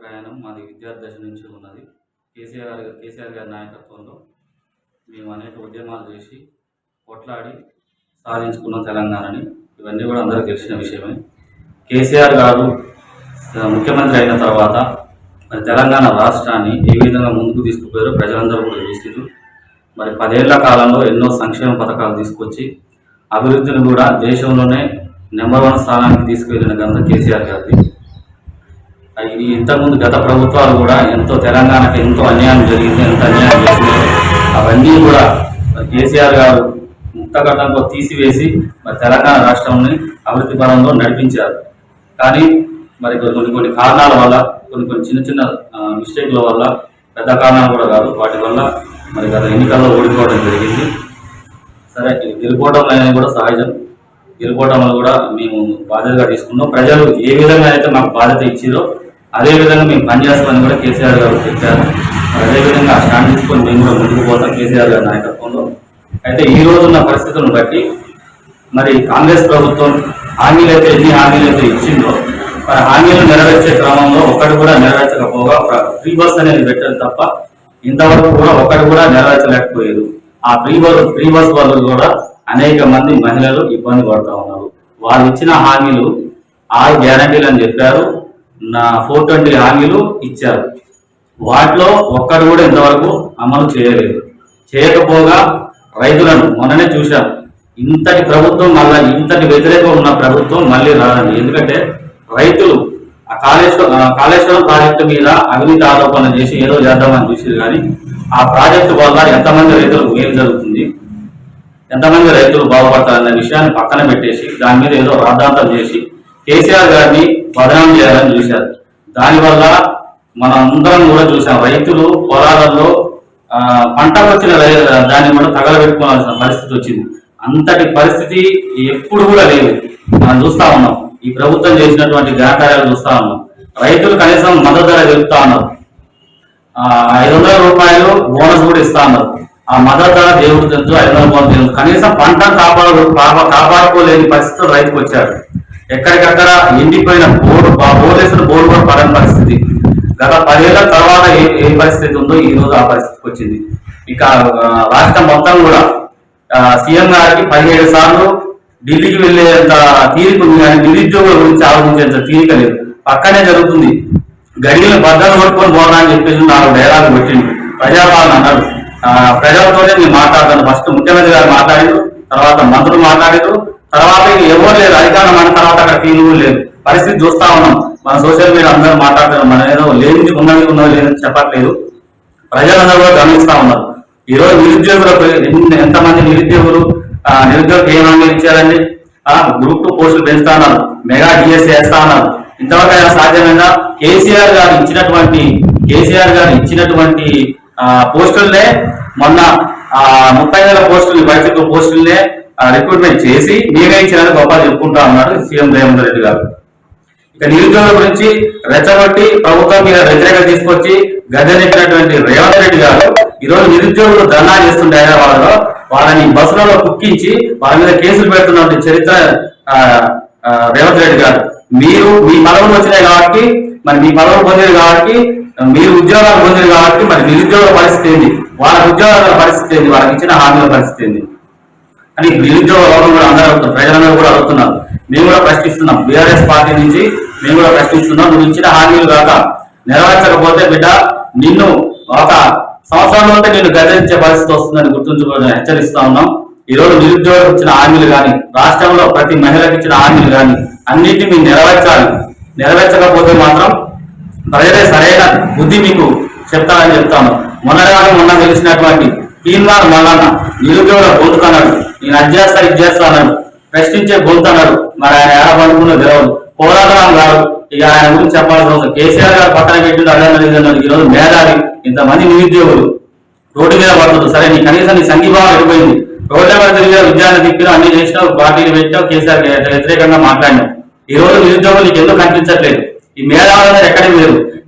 ప్రయాణం మాది విద్యార్థి దశ నుంచి ఉన్నది. కేసీఆర్ గారి కేసీఆర్ గారి నాయకత్వంలో మేము అనేక ఉద్యమాలు చేసి కొట్లాడి సాధించుకున్న తెలంగాణని. ఇవన్నీ కూడా అందరూ తెలిసిన విషయమే. కేసీఆర్ గారు ముఖ్యమంత్రి అయిన తర్వాత మరి తెలంగాణ రాష్ట్రాన్ని ఏ విధంగా ముందుకు తీసుకుపోయారో ప్రజలందరూ కూడా చూసిరు మరి పదేళ్ళ కాలంలో ఎన్నో సంక్షేమ పథకాలు తీసుకొచ్చి అభివృద్ధిని కూడా దేశంలోనే నెంబర్ వన్ స్థానానికి తీసుకువెళ్ళిన ఘనత కేసీఆర్ గారిది. ఇంతకుముందు గత ప్రభుత్వాలు కూడా ఎంతో తెలంగాణకి ఎంతో అన్యాయం జరిగింది ఎంత అన్యాయం జరిగింది అవన్నీ కూడా కేసీఆర్ గారు ముక్తఘటంలో తీసివేసి మరి తెలంగాణ రాష్ట్రంని అభివృద్ధి పరంలో నడిపించారు. కానీ మరి కొన్ని కొన్ని కారణాల వల్ల కొన్ని కొన్ని చిన్న చిన్న మిస్టేక్ల వల్ల పెద్ద కారణాలు కూడా కాదు. వాటి వల్ల మరి గత ఎన్నికల్లో ఓడిపోవడం జరిగింది. సరే గెలుపోవడం అనేది కూడా సహజం. గెలుపోవడం కూడా మేము బాధ్యతగా తీసుకున్నాం. ప్రజలు ఏ విధంగా అయితే మాకు బాధ్యత ఇచ్చిందో అదే విధంగా మేము పనిచేస్తామని కూడా కేసీఆర్ గారు చెప్పారు. అదేవిధంగా అదే విధంగా ఆ స్టాండ్ తీసుకొని మేము కూడా ముందుకు పోతాం కేసీఆర్ గారి నాయకత్వంలో. అయితే ఈ రోజున్న పరిస్థితులను బట్టి మరి కాంగ్రెస్ ప్రభుత్వం హామీలు అయితే ఎన్ని హామీలు అయితే ఇచ్చిందో మరి హామీలు నెరవేర్చే క్రమంలో ఒక్కటి కూడా నెరవేర్చకపోగా ఫ్రీ బస్ అనేది పెట్టారు తప్ప ఇంతవరకు కూడా ఒక్కటి కూడా నెరవేర్చలేకపోయారు ఆ ఫ్రీ బస్ ఫ్రీ బస్ వాళ్ళు కూడా అనేక మంది మహిళలు ఇబ్బంది పడుతూ ఉన్నారు. వాళ్ళు ఇచ్చిన హామీలు ఆరు గ్యారంటీలు అని చెప్పారు. నా ఫోర్ ట్వంటీ హామీలు ఇచ్చారు. వాటిలో ఒక్కడు కూడా ఇంతవరకు అమలు చేయలేదు. చేయకపోగా రైతులను మొన్ననే చూశాం. ఇంతటి ప్రభుత్వం మళ్ళీ ఇంతటి వ్యతిరేకం ఉన్న ప్రభుత్వం మళ్ళీ రాదండి. ఎందుకంటే రైతులు ఆ కాళేశ్వరం కాళేశ్వరం ప్రాజెక్టు మీద అవినీతి ఆరోపణ చేసి ఏదో చేద్దామని చూసారు కానీ ఆ ప్రాజెక్టు వల్ల ఎంతమంది రైతులకు మేలు జరుగుతుంది? ఎంతమంది రైతులు బాగుపడతారన్న విషయాన్ని పక్కన పెట్టేసి దాని మీద ఏదో రాద్ధాంతం చేసి కేసీఆర్ గారిని బదనం చేయాలని చూశారు. దానివల్ల మనం అందరం కూడా చూసాం రైతులు పొలాలలో ఆ, పంటకు వచ్చిన దాన్ని కూడా తగలబెట్టుకోవాల్సిన పరిస్థితి వచ్చింది. అంతటి పరిస్థితి ఎప్పుడు కూడా లేదు. మనం చూస్తా ఉన్నాం. ఈ ప్రభుత్వం చేసినటువంటి ఘనకార్యాలు చూస్తా ఉన్నాం. రైతులు కనీసం మద్దతు ధర చెప్తా ఉన్నారు. ఐదు వందల రూపాయలు బోనస్ కూడా ఇస్తా ఉన్నారు. ఆ మద్దతు ధర దేవుడు తెలుసు ఐదు వందల బోనస్ కనీసం పంట కాపాడు కాపాడుకోలేని పరిస్థితులు రైతుకు వచ్చారు. ఎక్కడికక్కడ ఎండిపోయిన బోర్డు బోర్డు వేసిన బోర్డు కూడా పడని పరిస్థితి. గత పదేళ్ళ తర్వాత ఏ ఏ పరిస్థితి ఉందో ఈ రోజు ఆ పరిస్థితికి వచ్చింది. ఇక రాష్ట్రం మొత్తం కూడా సీఎం గారికి పదిహేడు సార్లు ఢిల్లీకి వెళ్ళేంత తీరిక ఉంది కానీ నిరుద్యోగుల గురించి ఆలోచించేంత తీరిక లేదు. పక్కనే జరుగుతుంది. గడియలు బద్దలు కొట్టుకొని పోరా చెప్పేసి నాలుగు డైలాగ్ పెట్టింది ప్రజాపాలన అన్నారు ప్రజలతోనే నేను మాట్లాడతాను. ఫస్ట్ ముఖ్యమంత్రి గారు మాట్లాడారు తర్వాత మంత్రులు మాట్లాడారు తర్వాత ఇక ఎవరు లేదు అధికారం అన్న తర్వాత అక్కడ ఫీల్ కూడా లేదు. పరిస్థితి చూస్తా ఉన్నాం. మన సోషల్ మీడియా అందరూ మాట్లాడుతున్నాం మన ఏదో లేనిది ఉన్నది ఉన్నది లేదని చెప్పట్లేదు. ప్రజలందరూ కూడా గమనిస్తా ఉన్నారు. ఈ రోజు నిరుద్యోగులకు ఎంతమంది నిరుద్యోగులు ఆ, నిరుద్యోగులకు ఏం ఇచ్చారండి? గ్రూప్ టూ పోస్టులు పెంచుతా ఉన్నారు. మెగా డిఎస్సీ వేస్తా ఉన్నారు. ఇంతవరకు అయినా కేసీఆర్ గారు ఇచ్చినటువంటి కేసీఆర్ గారు ఇచ్చినటువంటి ఆ, పోస్టులనే మొన్న ఆ ముప్పై వేల పోస్టులు బడ్జెట్ పోస్టులనే రిక్రూట్మెంట్ చేసి మేమే ఇచ్చినది గొప్ప చెప్పుకుంటా అన్నాడు సీఎం రేవంత్ రెడ్డి గారు. ఇక నిరుద్యోగుల గురించి రెచ్చగొట్టి ప్రభుత్వం మీద వ్యతిరేకత తీసుకొచ్చి గద్దెనెక్కినటువంటి రేవంత్ రెడ్డి గారు ఈ రోజు నిరుద్యోగులు ధర్నా చేస్తుంటే హైదరాబాద్లో వాళ్ళని బస్సులలో కుక్కించి వాళ్ళ మీద కేసులు పెడుతున్న చరిత్ర ఆ, రేవంత్ రెడ్డి గారు. మీరు మీ పదవులు వచ్చినాయి కాబట్టి మరి మీ పదవులు పొందిరు కాబట్టి మీరు ఉద్యోగాలు పొందిరు కాబట్టి మరి నిరుద్యోగ పరిస్థితి ఏంది? వాళ్ళ ఉద్యోగాల పరిస్థితి ఏంది? వాళ్ళకి ఇచ్చిన హామీల పరిస్థితి ఏంది? అని నిరుద్యోగ లోకం కూడా అందరూ అడుగుతున్నారు ప్రజలందరూ కూడా అడుగుతున్నారు. మేము కూడా ప్రశ్నిస్తున్నాం బీఆర్ఎస్ పార్టీ నుంచి మేము కూడా ప్రశ్నిస్తున్నాం. నువ్వు ఇచ్చిన హామీలు కాక నెరవేర్చకపోతే బిడ్డ నిన్ను ఒక సంవత్సరంలోనే నిన్ను గదించే పరిస్థితి వస్తుందని గుర్తుంచుకోవాలని హెచ్చరిస్తా ఉన్నాం. ఈ రోజు నిరుద్యోగులకు ఇచ్చిన హామీలు కానీ రాష్ట్రంలో ప్రతి మహిళకు ఇచ్చిన హామీలు కానీ అన్నింటినీ మీరు నెరవేర్చాలి. నెరవేర్చకపోతే మాత్రం ప్రజలే సరైన బుద్ధి మీకు చెప్తానని చెప్తాను. మొన్నగానే మొన్న తెలిసినటువంటి తీన్మార్ మల్లన్న నిరుద్యోగుల గొంతుకన్నాడు నేను అది చేస్తా అన్నాడు ప్రశ్నించే గొంతు మరి ఆయన ఎలా పడుకున్నో తెలియదు పోరాటం గారు ఇక ఆయన గురించి చెప్పాల్సిన అవసరం. కేసీఆర్ గారు పక్కన పెట్టిండు అదే ఈ రోజు మేధావి ఇంతమంది నిరుద్యోగులు. రోడ్డు మీద పడుతుంది సరే నీ కనీసం నీ సంఘీభావం వెళ్ళిపోయింది రోడ్ల మీద తిరిగా విద్యార్థి తిప్పినా అన్ని చేసినావు పార్టీలు పెట్టావు కేసీఆర్ వ్యతిరేకంగా మాట్లాడినావు ఈ రోజు నిరుద్యోగులు నీకు ఎందుకు కనిపించట్లేదు? ఈ మేధావులు మీద ఎక్కడ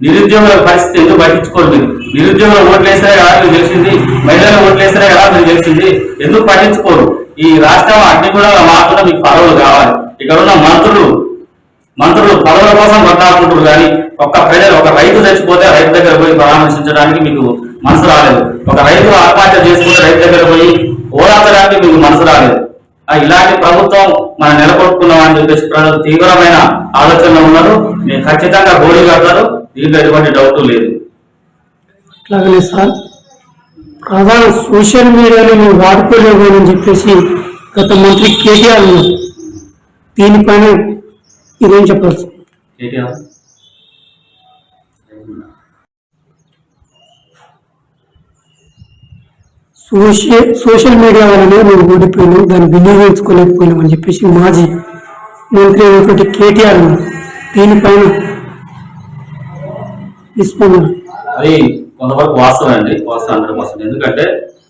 నిరుద్యోగుల పరిస్థితి ఎందుకు పట్టించుకోరు మీరు నిరుద్యోగుల ఓట్లేసారా ఎలా మీకు తెలిసింది మహిళలు ఓట్లేసారా ఎలా మీకు తెలిసింది ఎందుకు పట్టించుకోరు? ఈ రాష్ట్రం అన్ని కూడా మాత్రం మీకు పదవులు కావాలి. ఇక్కడ ఉన్న మంత్రులు మంత్రులు పదవుల కోసం కొట్లాడుకుంటారు కానీ ఒక ప్రజలు ఒక రైతు చచ్చిపోతే రైతు దగ్గర పోయి పరామర్శించడానికి మీకు మనసు రాలేదు. ఒక రైతు ఆత్మహత్య చేసుకుంటే రైతు దగ్గర పోయి ఓదార్చడానికి మీకు మనసు రాలేదు. ఇలాంటి ప్రభుత్వం మనం నిలబొట్టుకున్నాం అని చెప్పేసి ప్రజలు తీవ్రమైన ఆలోచనలో ఉన్నారు. మీరు ఖచ్చితంగా గోళీ కడతారు దీంట్లో ఎటువంటి డౌట్ లేదు అట్లాగనే సార్ ప్రధాన సోషల్ మీడియాలో నేను వాడుకోలేమని చెప్పేసి గత మంత్రి కేటీఆర్. దీనిపైన ఇదేం చెప్పాల్సి కేటీఆర్ సోషల్ సోషల్ మీడియా వల్లనే మేము ఓడిపోయినాం దాన్ని వినియోగించుకోలేకపోయినాం అని చెప్పేసి మాజీ మంత్రి అయినటువంటి కేటీఆర్. దీనిపైన నిస్పందన అది కొంతవరకు వాస్తవం అండి. వాస్తవం హండ్రెడ్ పర్సెంట్ ఎందుకంటే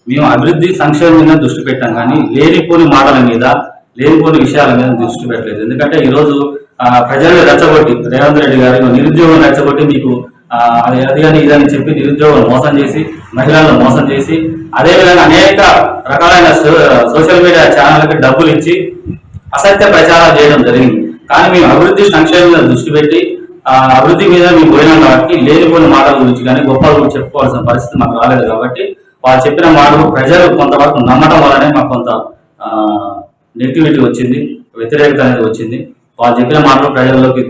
మేము అభివృద్ధి సంక్షేమం మీద దృష్టి పెట్టాం కానీ లేనిపోని మాటల మీద లేనిపోని విషయాల మీద దృష్టి పెట్టలేదు. ఎందుకంటే ఈరోజు ఆ, ప్రజల్ని రెచ్చగొట్టి రేవంత్ రెడ్డి గారు నిరుద్యోగం రెచ్చగొట్టి మీకు అది అది అని ఇదని చెప్పి నిరుద్యోగం మోసం చేసి మహిళలను మోసం చేసి అదేవిధంగా అనేక రకాలైన సో- సోషల్ మీడియా ఛానళ్ళకి డబ్బులు ఇచ్చి అసత్య ప్రచారాలు చేయడం జరిగింది. కానీ మేము అభివృద్ధి సంక్షేమం దృష్టి పెట్టి అభివృద్ధి మీద మేము పోయినాం కాబట్టి లేనిపోయిన మాటల గురించి కానీ గొప్పల గురించి చెప్పుకోవాల్సిన పరిస్థితి మాకు రాలేదు కాబట్టి వాళ్ళు చెప్పిన మాటలు ప్రజలు కొంతవరకు నమ్మడం వల్లనే మాకు కొంత నెగిటివిటీ వచ్చింది వ్యతిరేకత అనేది వచ్చింది. వాళ్ళు చెప్పిన మాటలు ప్రజల్లోకి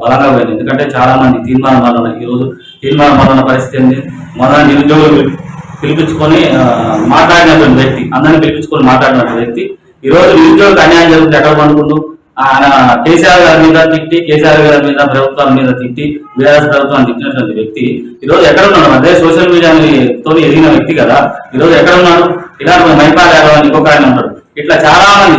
బలంగా పోయింది. ఎందుకంటే చాలా మంది తీర్మానం వలన ఈ రోజు తీర్మానం వలన పరిస్థితి ఏంది? మొదల నిరుద్యోగులు పిలిపించుకొని మాట్లాడినటువంటి వ్యక్తి అందరిని పిలిపించుకొని మాట్లాడినటువంటి వ్యక్తి ఈరోజు నిరుద్యోగులకు అన్యాయం జరుగుతుంది ఎక్కడ పండుకుంటూ ఆయన కేసీఆర్ గారి మీద తిట్టి కేసీఆర్ గారి మీద ప్రభుత్వాల మీద తిట్టి బీఆర్ఎస్ ప్రభుత్వాన్ని తిట్టినటువంటి వ్యక్తి. ఈరోజు ఎక్కడ ఉన్నాడు? అదే సోషల్ మీడియాతో తోని ఎదిగిన వ్యక్తి కదా. ఈరోజు ఎక్కడ ఉన్నాడు? ఇలాంటి మైపాల్ యాదవ్ అని ఇంకొక ఆయన ఉంటాడు. ఇట్లా చాలా మంది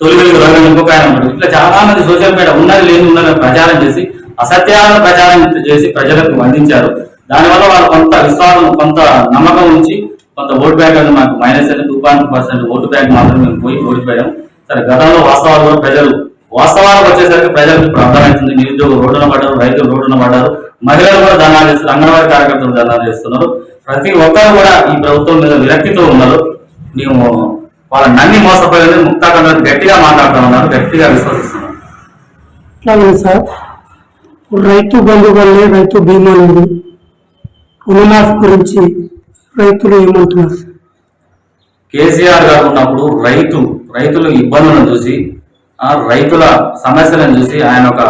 తొలి వెలుగు రంగం ఇంకొక ఆయన ఉంటాడు. ఇట్లా చాలా మంది సోషల్ మీడియా ఉన్నది లేని ఉన్నది ప్రచారం చేసి అసత్యాలను ప్రచారం చేసి ప్రజలకు అందించారు. దానివల్ల వాళ్ళు కొంత విశ్వాసం కొంత నమ్మకం ఉంచి కొంత ఓటు బ్యాంక్ అనేది మాకు మైనస్ అని two point percent vote bank మాత్రం మేము పోయి ఓడిపోయాం. సరే గతంలో వాస్తవాలు కూడా ప్రజలు వాస్తవాలకు వచ్చేసరికి ప్రజలకు అర్థమవుతుంది నిరుద్యోగులు రోడ్డున పడ్డారు రైతులు రోడ్డున పడ్డారు. మహిళలు కూడా ధర్నాలు చేస్తారు అంగన్వాడీ కార్యకర్తలు ధర్నాలు చేస్తున్నారు. ప్రతి ఒక్కరు కూడా ఈ ప్రభుత్వం మీద విరక్తితో ఉన్నారు. మేము వాళ్ళ నన్ని మోసపోయేది ముక్తాకండ గట్టిగా మాట్లాడుతూ ఉన్నారు గట్టిగా విశ్వసిస్తున్నాం అట్లాగనే సార్? రైతు బంధు వల్లే రైతు బీమా లేదు. రుణమాఫీ గురించి రైతులు ఏమంటున్నారు? కేసీఆర్ గారు ఉన్నప్పుడు రైతు రైతుల ఇబ్బందులను చూసి రైతుల సమస్యలను చూసి ఆయన ఒక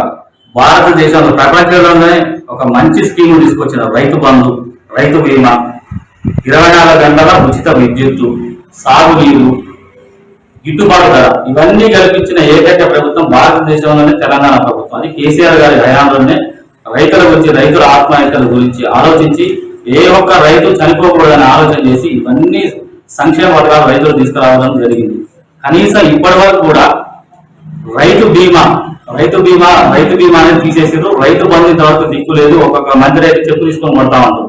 భారతదేశంలో ప్రపంచంలోనే ఒక మంచి స్కీమ్ తీసుకొచ్చిన రైతు బంధు రైతు బీమా. ఇరవై నాలుగు గంటల ఉచిత విద్యుత్తు సాగునీరు గిట్టుబాటు ధర. ఇవన్నీ కల్పించిన ఏకైక ప్రభుత్వం భారతదేశంలోనే తెలంగాణ ప్రభుత్వం. అది కేసీఆర్ గారి హయాంలోనే రైతుల గురించి రైతుల ఆత్మహత్యల గురించి ఆలోచించి ఏ ఒక్క రైతు చనిపోకూడదని ఆలోచన చేసి ఇవన్నీ సంక్షేమ పథకాలు రైతులు తీసుకురావడం జరిగింది. కనీసం ఇప్పటి వరకు కూడా రైతు బీమా రైతు బీమా రైతు బీమా అనేది తీసేసారు రైతు బంధు తర్వాత దిక్కు లేదు. ఒక్కొక్క మంచి రైతు చెప్పు తీసుకొని కొడతా ఉంటారు.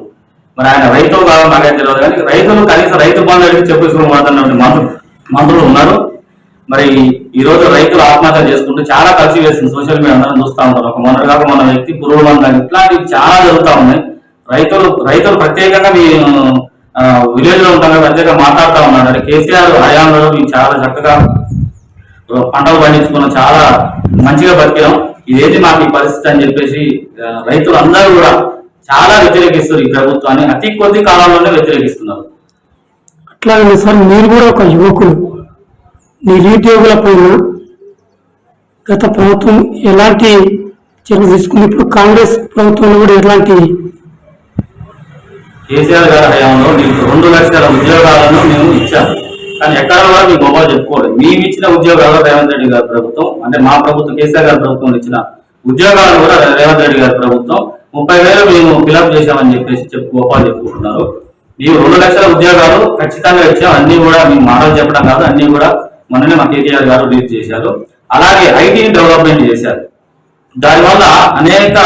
మరి ఆయన రైతు కాదు నాకైతే తెలియదు కానీ రైతులు కనీసం రైతు బంధు అడిగి చెప్పు తీసుకొని కొడుతున్నటువంటి మంత్రులు మంత్రులు ఉన్నారు. మరి ఈ రోజు రైతులు ఆత్మహత్య చేసుకుంటూ చాలా కలిసి వేసింది. సోషల్ మీడియా అందరం చూస్తూ ఉంటారు. ఒక మొన్న కాక మన వ్యక్తి పురుగు మందని ఇట్లాంటివి చాలా జరుగుతూ ఉన్నాయి. రైతులు రైతులు ప్రత్యేకంగా మీ విలేజ్లో ఉంటాం ప్రత్యేకంగా మాట్లాడుతూ ఉన్నాడు అంటే కేసీఆర్ హయాంలో మేము చాలా చక్కగా పంటలు పండించుకున్నాం చాలా మంచిగా బతికినాం. ఇదేది మాకు ఈ పరిస్థితి అని చెప్పేసి రైతులు అందరూ కూడా చాలా వ్యతిరేకిస్తారు ఈ ప్రభుత్వాన్ని. అతి కొద్ది కాలంలోనే వ్యతిరేకిస్తున్నారు. అట్లాగే సార్ మీరు కూడా ఒక యువకులు. నిరుద్యోగుల పైన గత ప్రభుత్వం ఎలాంటి చర్యలు తీసుకుంది? ఇప్పుడు కాంగ్రెస్ ప్రభుత్వంలో కూడా ఎలాంటి కేసీఆర్ గారి హయాంలో మీకు రెండు లక్షల ఉద్యోగాలను మేము ఇచ్చాము. కానీ ఎక్కడ కూడా మీ గొప్ప చెప్పుకోలేదు. మేము ఇచ్చిన ఉద్యోగాలు రేవంత్ రెడ్డి గారి ప్రభుత్వం అంటే మా ప్రభుత్వం కేసీఆర్ గారి ప్రభుత్వం ఇచ్చిన ఉద్యోగాలను కూడా రేవంత్ రెడ్డి గారి ప్రభుత్వం. ముప్పై వేలు మేము ఫిలప్ చేశామని చెప్పేసి చెప్పు గోపాల్ చెప్పుకుంటున్నారు. మేము రెండు లక్షల ఉద్యోగాలు ఖచ్చితంగా ఇచ్చాం. అన్ని కూడా మేము మాటలు చెప్పడం కాదు. అన్ని కూడా మొన్ననే మా కేటీఆర్ గారు రిలీజ్ చేశారు. అలాగే ఐటీని డెవలప్మెంట్ చేశారు. దానివల్ల అనేక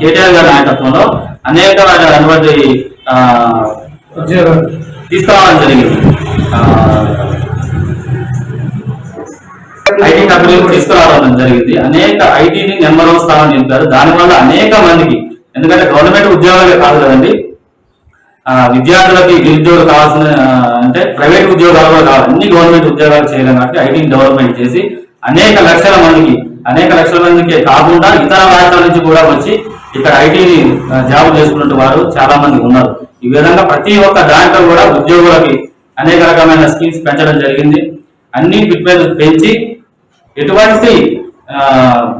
కేటీఆర్ గారి నాయకత్వంలో అనేక అటువంటి ఆ, తీసుకురావడం జరిగింది. ఐటీ కంపెనీలు తీసుకురావడం జరిగింది. అనేక ఐటీని నెంబర్ వన్ స్థానం నింపారు. దానివల్ల అనేక మందికి ఎందుకంటే గవర్నమెంట్ ఉద్యోగాలే కాదు కదండి. విద్యార్థులకి నిరుద్యోగులు కావాల్సిన అంటే ప్రైవేట్ ఉద్యోగాలు కూడా కావాలి. అన్ని గవర్నమెంట్ ఉద్యోగాలు చేయడం కాబట్టి ఐటీని డెవలప్మెంట్ చేసి అనేక లక్షల మందికి అనేక లక్షల మందికి కాకుండా ఇతర రాష్ట్రాల నుంచి కూడా వచ్చి ఇక్కడ ఐటీ జాబ్ చేసుకున్న వారు చాలా మంది ఉన్నారు. ఈ విధంగా ప్రతి ఒక్క దాంట్లో కూడా ఉద్యోగులకి అనేక రకమైన స్కీమ్స్ పెంచడం జరిగింది. అన్ని ఫిట్మెంట్ పెంచి ఎటువంటి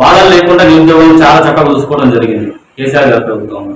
బాధలు లేకుండా నిరుద్యోగులను చాలా చక్కగా చూసుకోవడం జరిగింది. కేసీఆర్ గారి ప్రభుత్వంలో.